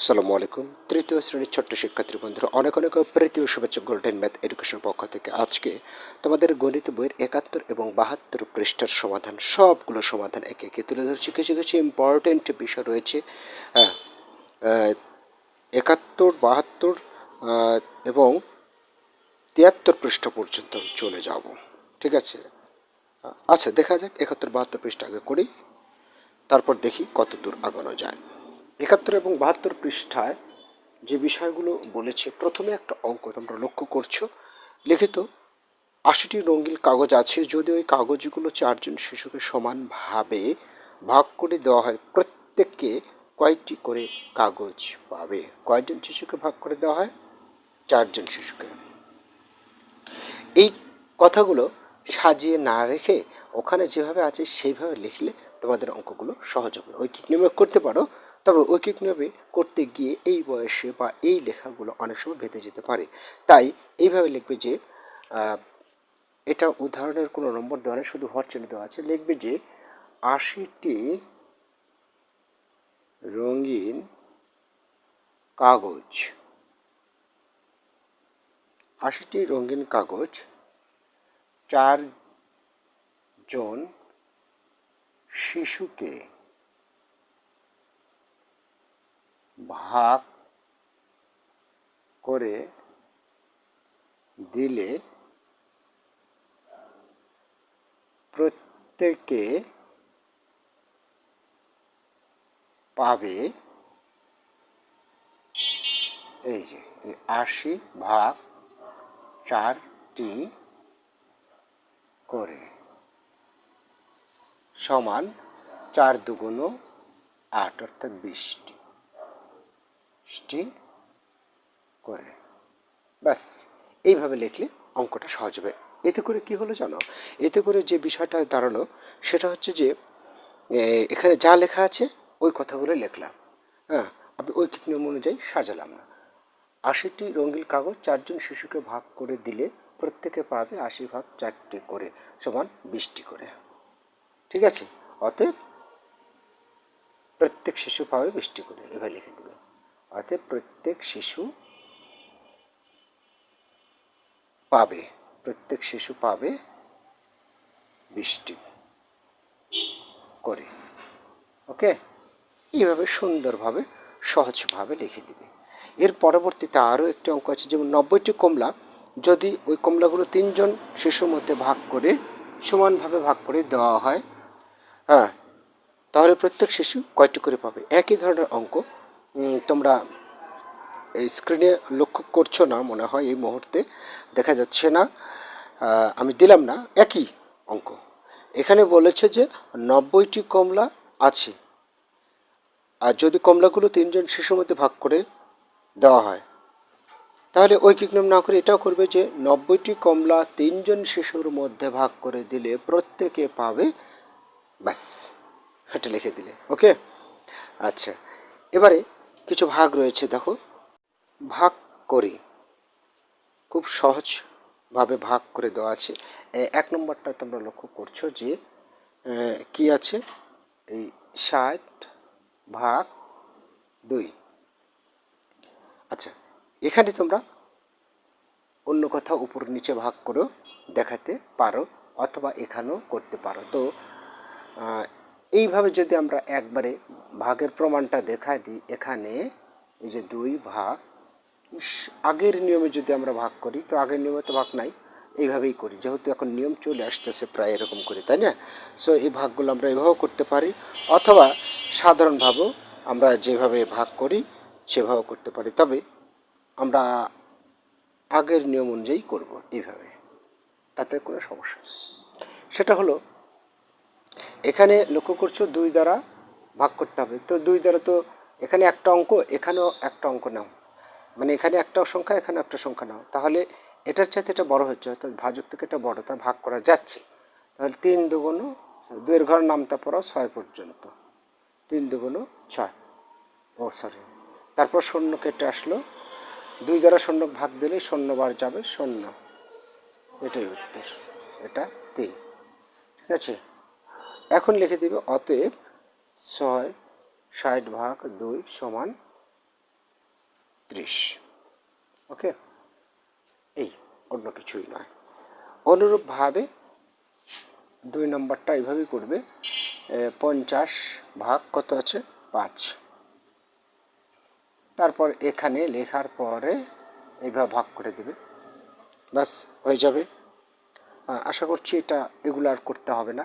আসসালামু আলাইকুম। তৃতীয় শ্রেণির ছোট্ট শিক্ষার্থী বন্ধুরা, অনেক অনেক প্রীতি ও শুভেচ্ছা গোল্ডেন ম্যাথ এডুকেশন পক্ষ থেকে আজকে তোমাদের গণিত বইয়ের একাত্তর এবং বাহাত্তর পৃষ্ঠার সমাধান, সবগুলো সমাধান একে একে তুলে ধরছি। কিছু কিছু ইম্পর্টেন্ট বিষয় রয়েছে। একাত্তর, বাহাত্তর এবং তিয়াত্তর পৃষ্ঠা পর্যন্ত চলে যাব। ঠিক আছে? আচ্ছা দেখা যাক একাত্তর, বাহাত্তর পৃষ্ঠা আগে করি, তারপর দেখি কত দূর আগানো যায়। একাত্তর এবং বাহাত্তর পৃষ্ঠায় যে বিষয়গুলো বলেছে, প্রথমে একটা অঙ্ক তোমরা লক্ষ্য করছ। লিখিত আশিটি রঙিন কাগজ আছে যদি ওই কাগজগুলো চারজন শিশুকে সমানভাবে ভাগ করে দেওয়া হয় প্রত্যেককে কয়টি করে কাগজ পাবে? কয়জন শিশুকে ভাগ করে দেওয়া হয়? চারজন শিশুকে। এই কথাগুলো সাজিয়ে না রেখে ওখানে যেভাবে আছে, সেইভাবে লিখলে তোমাদের অঙ্কগুলো সহজ হবে। ঐকিক নিয়মে করতে পারো। তবে ঐকিক নিয়মে করতে গিয়ে এই বয়সে বা এই লেখাগুলো অনেক সময় ভেতে যেতে পারে। তাই এইভাবে লিখবে যে এটা উদাহরণের কোনো নম্বর দেওয়া নেই, শুধু হর চিহ্ন দেওয়া আছে। লিখবে যে, আশিটি রঙিন কাগজ। আশিটি রঙিন কাগজ চার জন শিশুকে ভাগ করে দিলে প্রত্যেকে পাবে এই যে আশি ভাগ চারটি করে সমান চার দুগুণ আট, অর্থাৎ বিশটি। বিশটি করে। ব্যাস, এইভাবে লিখলে অঙ্কটা সহজ হবে। এতে করে কি হলো জানো? এতে করে যে বিষয়টা দাঁড়াল, সেটা হচ্ছে যে এখানে যা লেখা আছে, ওই কথাগুলো লিখলাম। হ্যাঁ আমি ওই নিয়ম অনুযায়ী সাজালাম। না আশিটি রঙিন কাগজ চারজন শিশুকে ভাগ করে দিলে প্রত্যেকে পাবে আশি ভাগ চারটি করে সমান বিশটি করে। ঠিক আছে? অতএব প্রত্যেক শিশু পাবে বিশটি করে, এভাবে লিখে দেবে অতএব প্রত্যেক শিশু পাবে প্রত্যেক শিশু পাবে বৃষ্টি করে ওকে এইভাবে সুন্দরভাবে, সহজভাবে লিখে দিবে। এর পরবর্তীতে আরও একটি অঙ্ক আছে, যেমন নব্বইটি কমলা। যদি ওই কমলাগুলো তিনজন শিশুর মধ্যে ভাগ করে, সমানভাবে ভাগ করে দেওয়া হয় হ্যাঁ তাহলে প্রত্যেক শিশু কয়টি করে পাবে? একই ধরনের অঙ্ক। তোমরা এই স্ক্রিনে লক্ষ্য করছ না মনে হয় এই মুহূর্তে, দেখা যাচ্ছে না। আমি দিলাম না, একই অঙ্ক। এখানে বলেছে যে নব্বইটি কমলা আছে। আর যদি কমলাগুলো তিনজন শিশুর মধ্যে ভাগ করে দেওয়া হয়, তাহলে ঐকিক নিয়ম না করে এটাও করবে যে নব্বইটি কমলা তিনজন শিশুর মধ্যে ভাগ করে দিলে প্রত্যেকে পাবে, ব্যাস, এটা লিখে দিলে, ওকে? আচ্ছা এবারে কিছু ভাগ রয়েছে, দেখো। ভাগ করি, খুব সহজভাবে ভাগ করে দেওয়া আছে। এক নম্বরটা তোমরা লক্ষ্য করছ যে কি আছে? এই ষাট ভাগ দুই। আচ্ছা এখানে তোমরা অন্য কথা উপর নিচে ভাগ করেও দেখাতে পারো, অথবা এখানেও করতে পারো। তো এইভাবে যদি আমরা একবারে ভাগের প্রমাণটা দেখায় দিই, এখানে এই যে দুই ভাগ আগের নিয়মে যদি আমরা ভাগ করি, তো আগের নিয়মে তো ভাগ নাই, এইভাবেই করি। যেহেতু এখন নিয়ম চলে আসতেছে প্রায় এরকম করি, তাই না? সো এই ভাগগুলো আমরা এভাবেও করতে পারি, অথবা সাধারণভাবেও আমরা যেভাবে ভাগ করি, সেভাবেও করতে পারি। তবে আমরা আগের নিয়ম অনুযায়ী করব এইভাবে, তাতে কোনো সমস্যা নেই। সেটা হলো এখানে লক্ষ্য করছ দুই দ্বারা ভাগ করতে হবে। তো দুই দ্বারা তো এখানে একটা অঙ্ক, এখানেও একটা অঙ্ক নাও। মানে এখানে একটা সংখ্যা, এখানে একটা সংখ্যা নাও। তাহলে এটার চাইতে এটা বড় হচ্ছে, অর্থাৎ ভাজক থেকে এটা বড়, তা ভাগ করা যাচ্ছে। তাহলে তিন দুগুণ দুইয়ের ঘর নামতা পড়াও ছয় পর্যন্ত। তিন দুগুণ ছয়। ও সরি তারপর শূন্য কেটে আসলো। দুই দ্বারা শূন্য ভাগ দিলে শূন্যবার যাবে, শূন্য। এটাই উত্তর। এটা তিন। ঠিক আছে? এখন লিখে দিবে, অতএব ছয় ষাট ভাগ দুই সমান ত্রিশ। ওকে? এই অন্য কিছুই নয়। অনুরূপভাবে দুই নম্বরটা এইভাবেই করবে পঞ্চাশ ভাগ কত আছে? পাঁচ। তারপর এখানে লেখার পরে এইভাবে ভাগ করে দেবে। ব্যাস, হয়ে যাবে। আশা করছি এটা এগুলো আর করতে হবে না।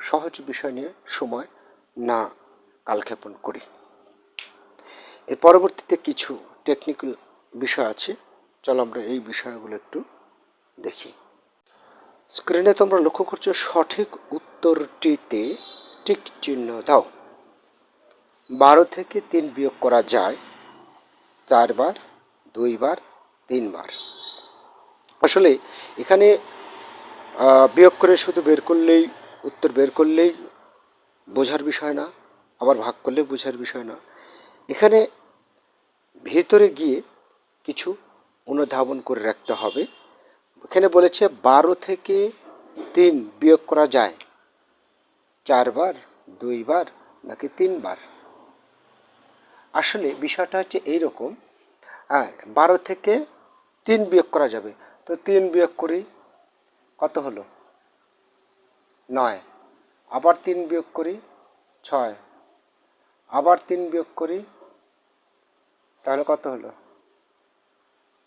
সহজ বিষয় নিয়ে সময় না কালক্ষেপণ করি। এর পরবর্তীতে কিছু টেকনিক্যাল বিষয় আছে। চলো আমরা এই বিষয়গুলো একটু দেখি। স্ক্রিনে তোমরা লক্ষ্য করছ, সঠিক উত্তরটিতে টিক চিহ্ন দাও। বারো থেকে তিন বিয়োগ করা যায়। চারবার, দুইবার, তিনবার। আসলে এখানে বিয়োগ করে শুধু বের করলেই উত্তর বের করলেই বোঝার বিষয় না, আবার ভাগ করলে বোঝার বিষয় না। এখানে ভেতরে গিয়ে কিছু অনুধাবন করে রাখতে হবে। এখানে বলেছে, বারো থেকে তিন বিয়োগ করা যায়। চারবার, দুইবার, নাকি তিনবার? আসলে বিষয়টা হচ্ছে এইরকম হ্যাঁ বারো থেকে তিন বিয়োগ করা যাবে। তো তিন বিয়োগ করি কত হলো? নয়। আবার তিন বিয়োগ করি ছয়। আবার তিন বিয়োগ করি, তাহলে কত হলো?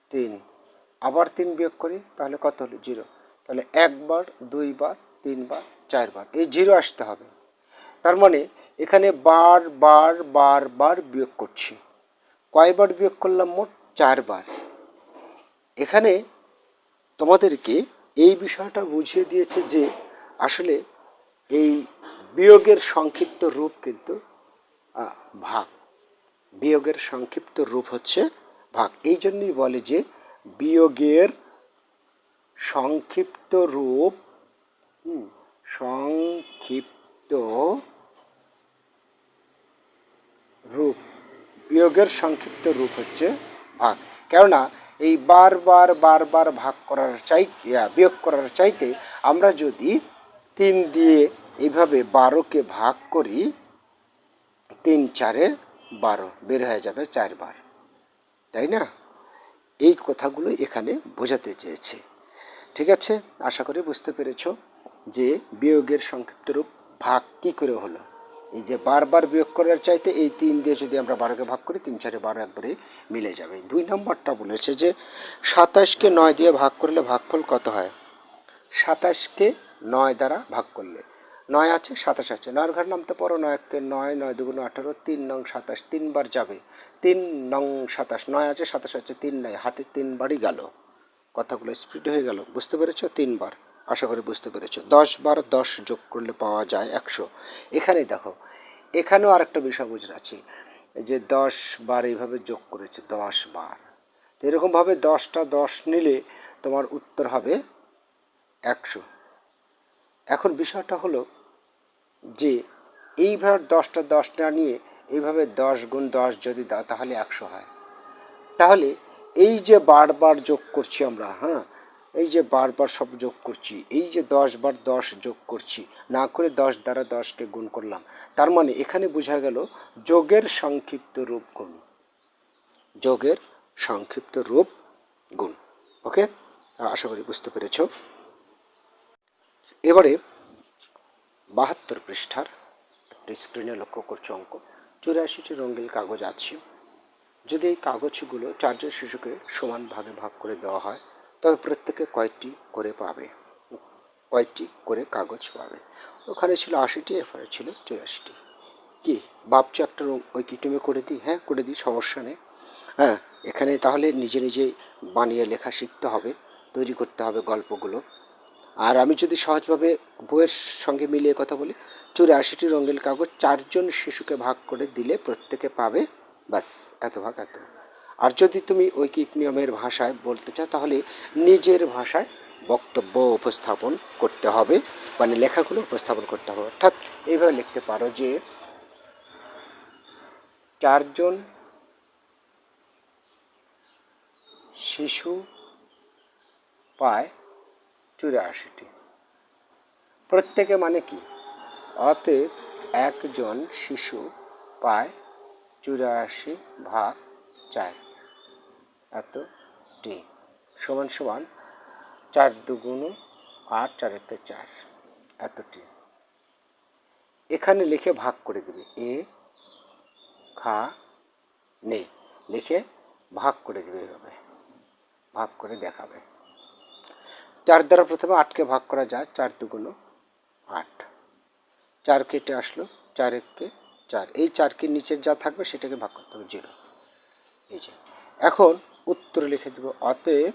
তিন। আবার তিন বিয়োগ করি, তাহলে কত হলো? জিরো। তাহলে একবার, দুইবার, তিনবার, চারবার। এই জিরো আসতে হবে। তার মানে এখানে বার বার বার বার বিয়োগ করছি। কয়বার বিয়োগ করলাম মোট? চারবার। এখানে তোমাদেরকে এই বিষয়টা বুঝিয়ে দিয়েছে যে আসলে এই বিয়োগের সংক্ষিপ্ত রূপ কিন্তু ভাগ। বিয়োগের সংক্ষিপ্ত রূপ হচ্ছে ভাগ। এই জন্যই বলে যে বিয়োগের সংক্ষিপ্ত রূপ সংক্ষিপ্ত রূপ, বিয়োগের সংক্ষিপ্ত রূপ হচ্ছে ভাগ। কেননা এই বারবার বারবার ভাগ করার চাই বিয়োগ করার চাইতে আমরা যদি তিন দিয়ে এইভাবে বারোকে ভাগ করি, তিন চারে বারো, বের হয়ে যাবে চারবার। তাই না? এই কথাগুলো এখানে বোঝাতে চেয়েছে। ঠিক আছে? আশা করি বুঝতে পেরেছ যে বিয়োগের সংক্ষিপ্ত রূপ ভাগ কী করে হলো। এই যে বারবার বিয়োগ করার চাইতে এই তিন দিয়ে যদি আমরা বারোকে ভাগ করি, তিন চারে বারো একবারে মিলে যাবে। দুই নম্বরটা বলেছে যে সাতাশকে নয় দিয়ে ভাগ করলে ভাগফল কত হয়? সাতাশকে নয় দ্বারা ভাগ করলে। নয় আছে, সাতাশ আছে। নয়ের ঘর নামতে পারো নয় এককে নয় নয় দুগুণ আঠারো, তিন নং সাতাশ, তিনবার যাবে। তিন নং সাতাশ, নয় আছে, সাতাশ আছে, তিন নয় হাতে তিনবারই গেল। কথাগুলো স্পিড হয়ে গেল। বুঝতে পেরেছ? তিনবার। আশা করি বুঝতে পেরেছ। দশ বার দশ যোগ করলে পাওয়া যায় একশো। এখানে দেখো, এখানেও আরেকটা বিষয় বুঝে আছে যে দশ বার এইভাবে যোগ করেছে, দশ বার। তো এরকমভাবে দশটা দশ নিলে তোমার উত্তর হবে একশো। এখন বিষয়টা হলো যে এইভাবে দশটা দশটা নিয়ে এইভাবে দশ গুণ দশ যদি দাও, তাহলে একশো হয়। তাহলে এই যে বারবার যোগ করছি আমরা হ্যাঁ এই যে বারবার সব যোগ করছি, এই যে দশ বার দশ যোগ করছি, না করে দশ দ্বারা দশকে গুণ করলাম, তার মানে এখানে বোঝা গেল যোগের সংক্ষিপ্ত রূপ গুণ। যোগের সংক্ষিপ্ত রূপ গুণ। ওকে? আশা করি বুঝতে পেরেছ। এবারে বাহাত্তর পৃষ্ঠার একটা স্ক্রিনে লক্ষ্য করছ অঙ্ক। চুরাশিটি রঙিন কাগজ আছে। যদি এই কাগজগুলো চারজন শিশুকে সমান ভাগে করে দেওয়া হয়, তবে প্রত্যেকে কয়েকটি করে পাবে? কয়েকটি করে কাগজ পাবে? ওখানে ছিল আশিটি, এরপরে ছিল চুরাশিটি। কি? ভাবছ একটা ওই কিটুমে করে দিই। হ্যাঁ করে দিই, সমস্যা নেই। হ্যাঁ এখানে তাহলে নিজে নিজে বানিয়ে লেখা শিখতে হবে, তৈরি করতে হবে গল্পগুলো। আর আমি যদি সহজভাবে বইয়ের সঙ্গে মিলিয়ে কথা বলি, চুরাশিটি রঙিন কাগজ চারজন শিশুকে ভাগ করে দিলে প্রত্যেকে পাবে। ব্যাস, এত ভাগ, এত। আর যদি তুমি ঐকিক নিয়মের ভাষায় বলতে চাও, তাহলে নিজের ভাষায় বক্তব্য উপস্থাপন করতে হবে মানে লেখাগুলো উপস্থাপন করতে হবে। অর্থাৎ এইভাবে লিখতে পারো যে, চারজন শিশু পায় চুরাশিটি। প্রত্যেকে মানে কি? অতএব একজন শিশু পায় চুরাশি ভাগ চার। এত টি সমান সমান চার দুগুণ আট, চার একে চার। এত টি এখানে লিখে ভাগ করে দেবে। এ, খা নেই লিখে ভাগ করে দেবে এভাবে। ভাগ করে দেখাবে। চার দ্বারা প্রথমে আটকে ভাগ করা যায়, চার দুগুণ আট। চার কেটে আসলো, চার এককে চার। এই চারকে নিচের যা থাকবে সেটাকে ভাগ করতে হবে, জিরো। এই যে। এখন উত্তরে লিখে দেব, অতএব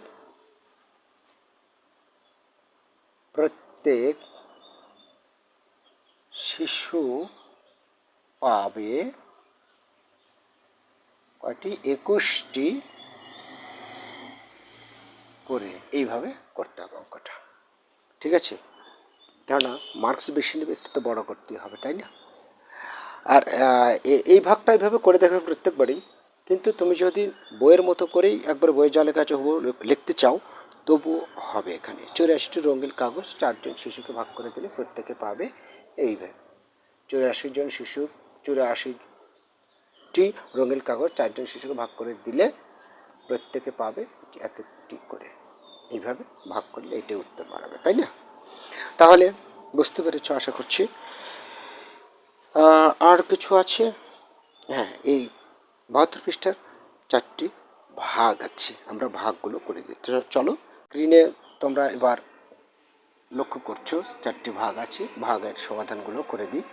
প্রত্যেক শিশু পাবে কয়টি? একুশটি করে এইভাবে করতে হবে অঙ্কটা। ঠিক আছে? কেননা মার্কস বেশি নেবে, একটু তো বড় করতে হবে, তাই না? আর এই ভাগটা এইভাবে করে দেখবে প্রত্যেকবারই। কিন্তু তুমি যদি বইয়ের মতো করেই একবার বইয়ের যা কাছে লিখতে চাও, তবুও হবে এখানে। চৌরাশিটি রঙিন কাগজ, চারজন শিশুকে ভাগ করে দিলে প্রত্যেকে পাবে এইভাবে। চৌরাশি জন শিশু, চৌরাশিটি রঙিন কাগজ, চারজন শিশুকে ভাগ করে দিলে প্রত্যেকে পাবে এতটি করে। এইভাবে ভাগ করলে এটাই উত্তর বাড়াবে তাই না? তাহলে বুঝতে পেরেছ, আশা করছি। আর কিছু আছে? হ্যাঁ এই বাহাত্তর পৃষ্ঠার চারটি ভাগ আছে, আমরা ভাগগুলো করে দিই। চলো স্ক্রিনে তোমরা এবার লক্ষ্য করছ, চারটি ভাগ আছে, ভাগের সমাধানগুলো করে দিই।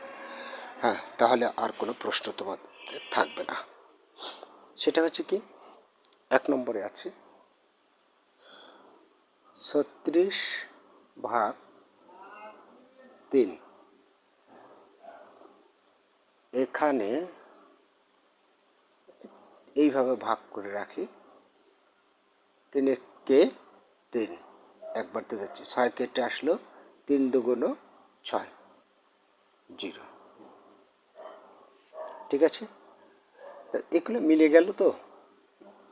হ্যাঁ তাহলে আর কোনো প্রশ্ন তোমাদের থাকবে না। সেটা হচ্ছে কি, এক নম্বরে আছে ছত্রিশ ভাগ তিন। এখানে এইভাবে ভাগ করে রাখি। তিনেরকে তিন। একবার তো যাচ্ছে ছয় কেটে আসলো, তিন দুগুণ ছয়, জিরো। ঠিক আছে? এগুলো মিলে গেল তো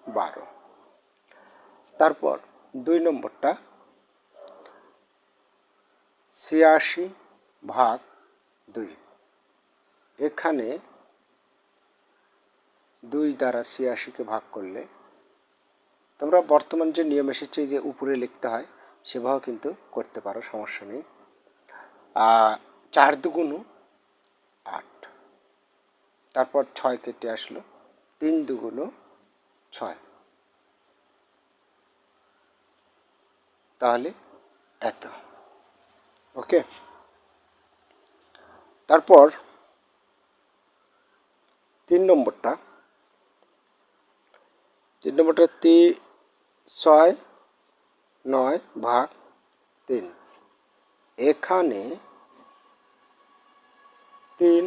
বারো। তারপর দুই নম্বরটা ছিয়াশি ভাগ দুই। এখানে দুই দ্বারা ছিয়াশিকে ভাগ করলে তোমরা বর্তমান যে নিয়ম এসেছে যে উপরে লিখতে হয়, সেভাবেও কিন্তু করতে পারো, সমস্যা নেই। চার দুগুণ আট। তারপর ছয় কেটে আসলো, তিন দুগুণ ছয়। তাহলে এত। ওকে তারপর তিন নম্বরটা। তিন নম্বরটা তি ছয়, নয়, ভাগ তিন। এখানে তিন,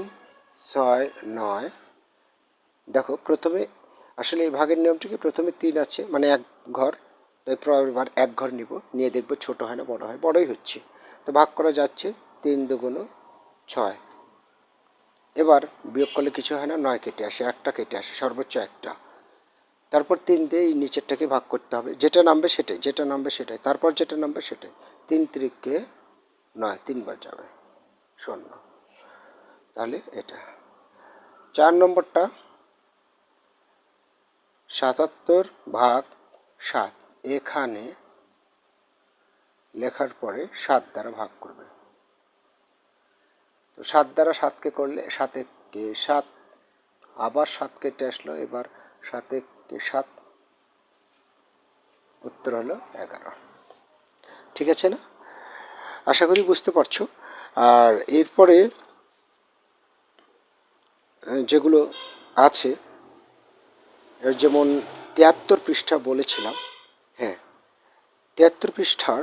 ছয়, নয়। দেখো, প্রথমে আসলে এই ভাগের নিয়মটিকে প্রথমে তিন আছে মানে এক ঘর। তাই এবার এক ঘর নিব। নিয়ে দেখব ছোট হয় না, বড় হয়। বড়ই হচ্ছে। তো ভাগ করা যাচ্ছে তিন দুগুণ ছয়। এবার বিয়োগ করলে কিছু হয় না, নয় কেটে আসে, একটা কেটে আসে, সর্বোচ্চ একটা। তারপর তিন দিয়ে এই নিচেরটাকে ভাগ করতে হবে। যেটা নামবে সেটাই, যেটা নামবে সেটাই, তারপর যেটা নামবে সেটাই। তিন তিরিককে নয়, তিনবার যাবে, শূন্য। তাহলে এটা। চার নম্বরটা সাতাত্তর ভাগ সাত। এখানে লেখার পরে সাত দ্বারা ভাগ করবে। তো সাত দ্বারা সাতকে করলে সাতে কে সাত, আবার সাত কেটে আসলো এবার সাতে কে সাত, উত্তর হলো এগারো। ঠিক আছে না? আশা করি বুঝতে পারছ। আর এরপরে যেগুলো আছে যেমন তিয়াত্তর পৃষ্ঠা বলেছিলাম হ্যাঁ তিয়াত্তর পৃষ্ঠার